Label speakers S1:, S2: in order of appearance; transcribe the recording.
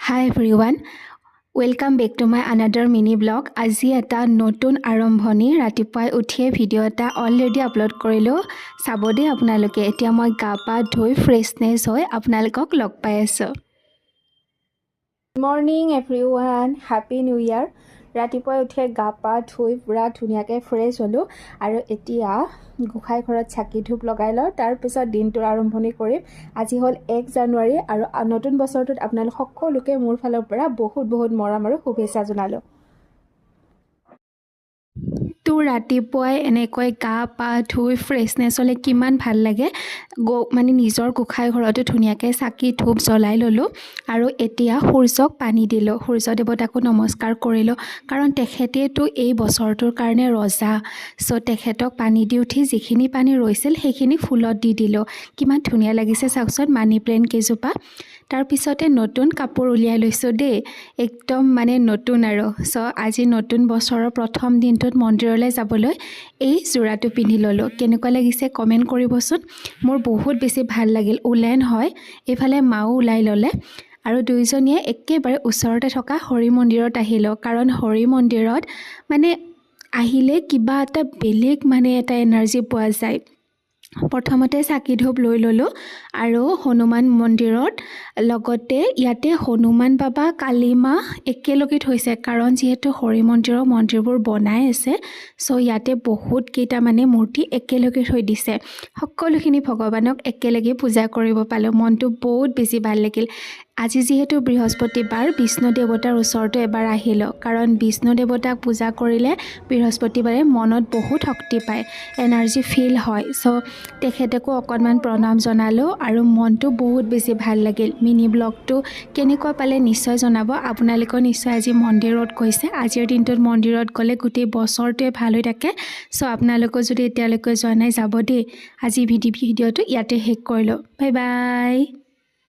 S1: Hi everyone welcome back to my another mini blog আজি এটা নতুন আৰম্ভণি ৰাতিপুৱাই উঠিয়ে ভিডিঅ' এটা অলৰেডি আপলোড কৰিলোঁ চাব দেই আপোনালোকে এতিয়া মই গা পা ধুই ফ্ৰেছনেছ হৈ আপোনালোকক লগ পাই আছোঁ morning everyone happy new year ৰাতিপুৱাই উঠিয়ে গা পা ধুই পূৰা ধুনীয়াকৈ ফ্ৰেছ হ'লোঁ আৰু এতিয়া গোঁসাই ঘৰত চাকি ধূপ লগাই লওঁ। তাৰপিছত দিনটোৰ আৰম্ভণি কৰিম। আজি হ'ল এক জানুৱাৰী আৰু নতুন বছৰটোত আপোনালোক সকলোকে মোৰ ফালৰ পৰা বহুত বহুত মৰম আৰু শুভেচ্ছা জনালোঁ। তো ৰাতিপুৱাই এনেকৈ গা পা ধুই ফ্ৰেছনেছ হ'লে কিমান ভাল লাগে। গ মানে নিজৰ গোঁসাই ঘৰতো ধুনীয়াকৈ চাকি ধূপ জ্বলাই ল'লোঁ আৰু এতিয়া সূৰ্যক পানী দিলোঁ। সূৰ্য দেৱতাকো নমস্কাৰ কৰিলোঁ। কাৰণ তেখেতেতো এই বছৰটোৰ কাৰণে ৰজা। চ' তেখেতক পানী দি উঠি যিখিনি পানী ৰৈছিল সেইখিনি ফুলত দি দিলোঁ। কিমান ধুনীয়া লাগিছে চাওকচোন মানি প্লেণ্ট কেইজোপা। তাৰপিছতে নতুন কাপোৰ উলিয়াই লৈছোঁ দেই। একদম মানে নতুন আৰু। চ' আজি নতুন বছৰৰ প্ৰথম দিনটোত মন্দিৰলৈ যাবলৈ এই যোৰাটো পিন্ধি ল'লোঁ। কেনেকুৱা লাগিছে কমেণ্ট কৰিবচোন। মোৰ বহুত বেছি ভাল লাগিল। ওলেন হয় এইফালে মাও ওলাই ল'লে আৰু দুয়োজনীয়ে একেবাৰে ওচৰতে থকা হৰি মন্দিৰত আহিলোঁ। কাৰণ হৰি মন্দিৰত মানে আহিলে কিবা এটা বেলেগ মানে এটা এনাৰ্জি পোৱা যায়। প্ৰথমতে চাকি ধূপ লৈ ল'লোঁ আৰু হনুমান মন্দিৰত। লগতে ইয়াতে হনুমান বাবা কালী মা একেলগে থৈছে কাৰণ যিহেতু হৰি মন্দিৰৰ মন্দিৰবোৰ বনাই আছে চ' ইয়াতে বহুত কেইটা মানে মূৰ্তি একেলগে থৈ দিছে। সকলোখিনি ভগৱানক একেলগে পূজা কৰিব পালোঁ মনটো বহুত বেছি ভাল লাগিল। আজি যিহেতু বৃহস্পতিবাৰ বিষ্ণু দেৱতাৰ ওচৰতো এবাৰ আহিলোঁ কাৰণ বিষ্ণু দেৱতাক পূজা কৰিলে বৃহস্পতিবাৰে মনত বহুত শক্তি পায় এনাৰ্জি ফিল হয় চ' তেখেতকো অকণমান প্ৰণাম জনালোঁ আৰু মনটো বহুত বেছি ভাল লাগিল। মিনি ব্লগটো কেনেকুৱা পালে নিশ্চয় জনাব। আপোনালোকেও নিশ্চয় আজি মন্দিৰত গৈছে। আজিৰ দিনটোত মন্দিৰত গ'লে গোটেই বছৰটোৱে ভাল হৈ থাকে। চ' আপোনালোকেও যদি এতিয়ালৈকে যোৱা নাই যাব দেই। আজি ভিডি ভিডিঅ'টো ইয়াতে শেষ কৰিলোঁ। Bye bye.